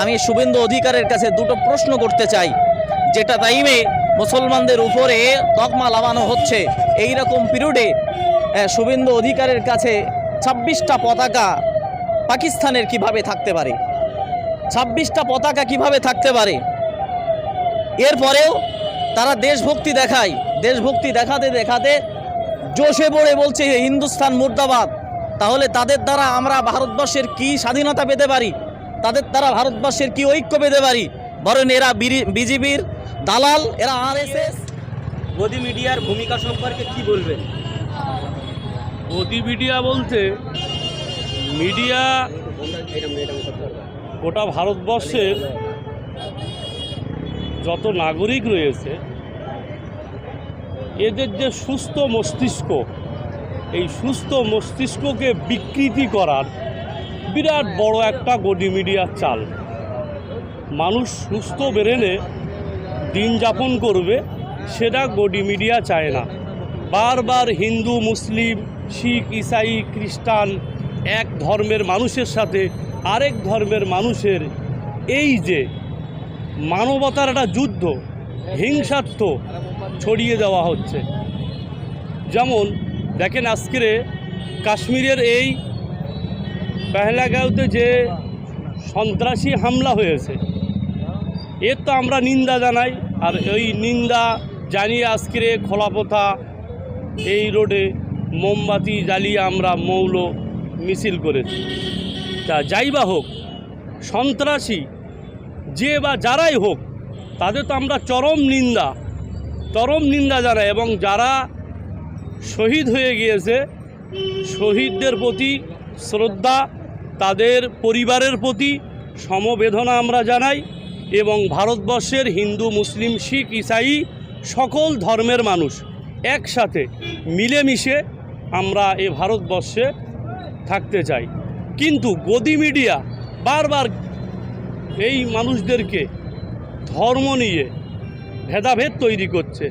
আমি শুভেন্দু অধিকারের কাছে দুটো প্রশ্ন করতে চাই। যেটা টাইমে মুসলমানদের উপরে তকমা লাগানো হচ্ছে। এই রকম পিরিয়ডে শুভেন্দু অধিকারের কাছে ছাব্বিশটা পতাকা পাকিস্তানের কীভাবে থাকতে পারে? ছাব্বিশটা পতাকা কীভাবে থাকতে পারে? এরপরেও তারা দেশভক্তি দেখায়। দেশভক্তি দেখাতে দেখাতে জোশে পড়ে বলছে হিন্দুস্তান মুর্দাবাদ, তাহলে তাদের দ্বারা আমরা ভারতবর্ষের কি স্বাধীনতা পেতে পারি? তাদের দ্বারা ভারতবর্ষের কি ঐক্য পেতে পারি বরং এরা বিজেপির দালাল এরা আর মোদি মিডিয়ার ভূমিকা সম্পর্কে কি বলবেন? মোদি মিডিয়া বলতে মিডিয়া গোটা ভারতবর্ষের যত নাগরিক রয়েছে এদের যে সুস্থ মস্তিষ্ক এই সুস্থ মস্তিষ্ককে বিকৃতি করার বিরাট বড় একটা গদি মিডিয়ার চাল। মানুষ সুস্থ বেরেনে দিন যাপন করবে, সেটা গদি মিডিয়া চায় না। বারবার হিন্দু, মুসলিম, শিখ, ইসাই, খ্রিস্টান এক ধর্মের মানুষের সাথে আরেক ধর্মের মানুষের এই যে মানবতার একটা যুদ্ধ হিংসাত্ম ছড়িয়ে দেওয়া হচ্ছে। যেমন দেখেন আজকের কাশ্মীরের এই পেহলাগাঁওতে যে সন্ত্রাসী হামলা হয়েছে এর তো আমরা নিন্দা জানাই, আর এই নিন্দা জানিয়ে আজকের খোলাপথা এই রোডে মোমবাতি জ্বালিয়ে আমরা মৌল মিছিল করেছি। তা যাই বা হোক, সন্ত্রাসী যে বা যারাই হোক, তাদের তো আমরা চরম নিন্দা চরম নিন্দা জানাই এবং যারা শহীদ হয়ে গিয়েছে, শহীদদের প্রতি শ্রদ্ধা তাদের পরিবারের প্রতি সমবেদনা আমরা জানাই এবং ভারতবর্ষের হিন্দু, মুসলিম, শিখ, ইসাই সকল ধর্মের মানুষ একসাথে মিলেমিশে আমরা এ ভারতবর্ষে থাকতে চাই। কিন্তু গদি মিডিয়া বারবার এই মানুষদেরকে ধর্ম নিয়ে ভেদাভেদ তৈরি করছে,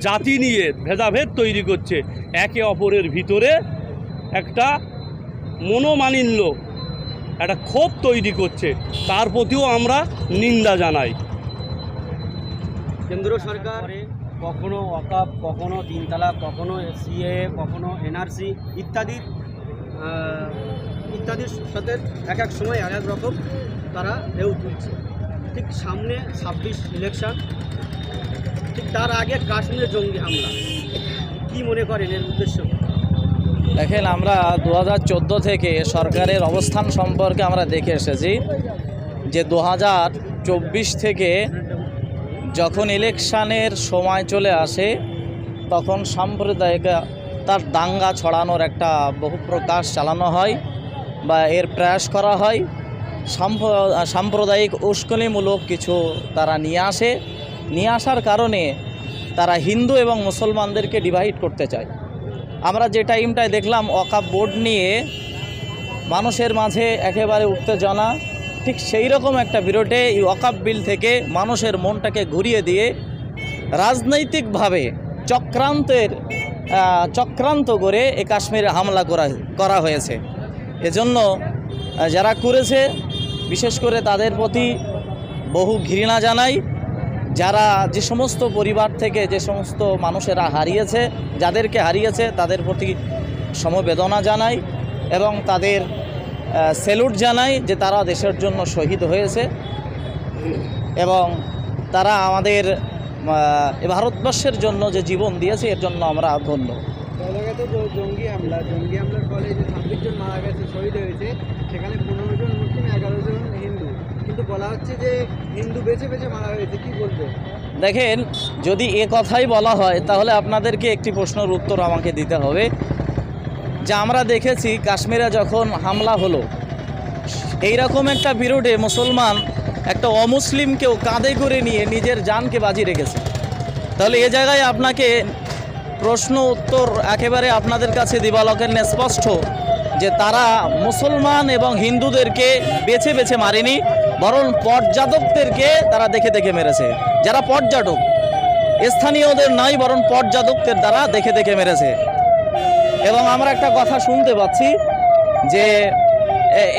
জাতি নিয়ে ভেদাভেদ তৈরি করছে। একে অপরের ভিতরে একটা মনোমালিন্য একটা ক্ষোভ তৈরি করছে তার প্রতিও আমরা নিন্দা জানাই। কেন্দ্র সরকার কখনো ওয়াকাপ কখনো তিন তালাক কখনো সিএ কখনো এনআরসি ইত্যাদি ইত্যাদির সাথে এক এক সময় এক এক রকম তারা ঢেউ তুলছে। ঠিক সামনে ছাব্বিশ ইলেকশন ঠিক তার আগে কাশ্মীরে জঙ্গি হামলা। কি মনে করেন এর উদ্দেশ্য? দেখেন, আমরা দু হাজার চোদ্দ থেকে সরকারের অবস্থান সম্পর্কে আমরা দেখে এসেছি যে দু হাজার চব্বিশ থেকে যখন ইলেকশানের সময় চলে আসে, তখন সাম্প্রদায়িক তার দাঙ্গা ছড়ানোর একটা বহু প্রকাশ চালানো হয় বা এর প্রয়াস করা হয়। সাম্প্র- সাম্প্রদায়িক উস্কলিমূলক কিছু তারা নিয়ে আসে। নিয়ে আসার কারণে তারা হিন্দু এবং মুসলমানদেরকে ডিভাইড করতে চায়। আমরা যে টাইমটায় দেখলাম অকাপ বোর্ড নিয়ে মানুষের মাঝে একেবারে উত্তেজনা, ঠিক সেই রকম একটা বিরোটে এই ওয়াকাপ বিল থেকে মানুষের মনটাকে ঘুরিয়ে দিয়ে রাজনৈতিকভাবে চক্রান্তের চক্রান্ত করে এ কাশ্মীরে হামলা করা করা হয়েছে। এজন্য যারা করেছে, বিশেষ করে তাদের প্রতি বহু ঘৃণা জানাই যারা যে সমস্ত পরিবার থেকে যে সমস্ত মানুষেরা হারিয়েছে, যাদেরকে হারিয়েছে, তাদের প্রতি সমবেদনা জানাই এবং তাদের স্যালুট জানাই যে তারা দেশের জন্য শহীদ হয়েছে এবং তারা আমাদের ভারতবর্ষের জন্য যে জীবন দিয়েছে, এর জন্য আমরা ধন্য। জঙ্গি হামলা, জঙ্গি হামলার ফলে যে ছাব্বিশ জন মারা গেছে, শহীদ হয়েছে, সেখানে পনেরো জন মুসলিম, এগারো জন কিন্তু বলা হচ্ছে যে হিন্দু বেছে বেছে মারা হয়েছে, কি বলবে? দেখেন, যদি এ কথাই বলা হয়, তাহলে আপনাদেরকে একটি প্রশ্নের উত্তর আমাকে দিতে হবে। যে আমরা দেখেছি, কাশ্মীরে যখন হামলা হলো এই রকম একটা বিরোধে মুসলমান একটা অমুসলিমকেও কাঁধে করে নিয়ে নিজের জানকে বাজি রেখেছে। তাহলে এ জায়গায় আপনাকে প্রশ্ন উত্তর একেবারে আপনাদের কাছে দিবালকের স্পষ্ট যে তারা মুসলমান এবং হিন্দুদেরকে বেছে বেছে মারেনি, বরং পর্যাটকদেরকে তারা দেখে দেখে মেরেছে। যারা পর্যাটক স্থানীয়দের নয়, বরং পর্যাটকদের দ্বারা দেখে দেখে মেরেছে। এবং আমরা একটা কথা শুনতে পাচ্ছি যে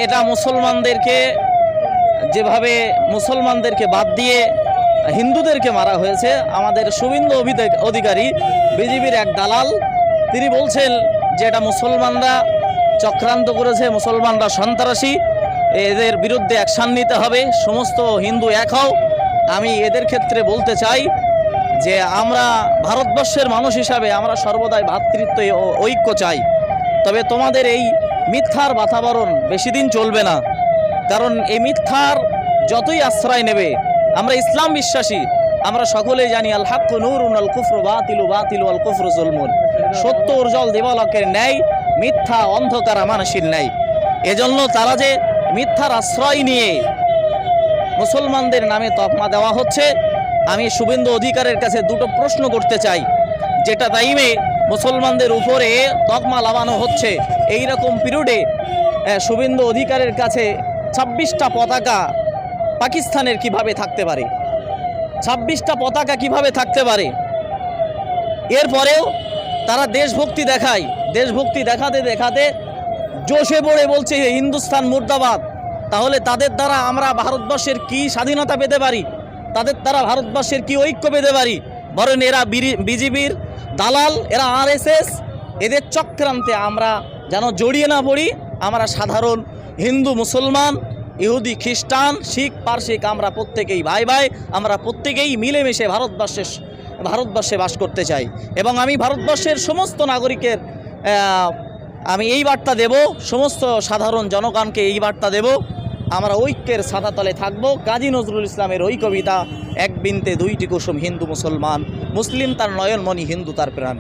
এটা মুসলমানদেরকে, যেভাবে মুসলমানদেরকে বাদ দিয়ে হিন্দুদেরকে মারা হয়েছে, আমাদের শুভেন্দু অধিকারী বিজেপির এক দালাল, তিনি বলছেন যে এটা মুসলমানরা চক্রান্ত করেছে মুসলমানরা সন্ত্রাসী। এদের বিরুদ্ধে অ্যাকশান নিতে হবে। সমস্ত হিন্দু এক হও। আমি এদের ক্ষেত্রে বলতে চাই যে আমরা ভারতবর্ষের মানুষ হিসাবে আমরা সর্বদাই ভ্রাতৃত্ব ও ঐক্য চাই। তবে তোমাদের এই মিথ্যার বাতাবরণ বেশি দিন চলবে না। কারণ এই মিথ্যার যতই আশ্রয় নেবে, আমরা ইসলাম বিশ্বাসী। আমরা সকলেই জানি আল হাক্ক নুরুন আল কুফর বাতিলু বাতিলু আল কুফর জুলমুন। সত্য উজ্জ্বল দিবালকের ন্যায় মিথ্যা অন্ধকার মানুষের ন্যায় এজন্য তারা যে মিথ্যার আশ্রয় নিয়ে মুসলমানদের নামে তকমা দেওয়া হচ্ছে, আমি শুভেন্দু অধিকারের কাছে দুটো প্রশ্ন করতে চাই, যেটা টাইমে মুসলমানদের উপরে তকমা লাগানো হচ্ছে। এই রকম পিরিয়ডে শুভেন্দু অধিকারের কাছে ছাব্বিশটা পতাকা পাকিস্তানের কীভাবে থাকতে পারে? ছাব্বিশটা পতাকা কীভাবে থাকতে পারে? এরপরেও তারা দেশভক্তি দেখায়, দেশভক্তি দেখাতে দেখাতে জোশে পড়ে বলছে হিন্দুস্তান মুর্দাবাদ। তাহলে তাদের দ্বারা আমরা ভারতবর্ষের কি স্বাধীনতা পেতে পারি? তাদের দ্বারা ভারতবর্ষের কি ঐক্য পেতে পারি? বরং এরা বিজেপির দালাল, এরা আরএসএস, এদের চক্রান্তে আমরা যেন জড়িয়ে না পড়ি, আমরা সাধারণ হিন্দু মুসলমান, ইহুদি খ্রিস্টান, শিখ পার্সিক আমরা প্রত্যেকেই ভাই ভাই, আমরা প্রত্যেকেই মিলেমিশে ভারতবর্ষের ভারতবর্ষে বাস করতে চাই। এবং আমি ভারতবর্ষের সমস্ত নাগরিকের আমি এই বার্তা দেব, সমস্ত সাধারণ জনগণকে এই বার্তা দেব, আমরা ঐক্যের সাদাতলে থাকব। কাজী নজরুল ইসলামের ওই কবিতা, এক বিনতে দুইটি কুসুম হিন্দু মুসলমান, মুসলিম তার নয়নমণি হিন্দু তার প্রাণ।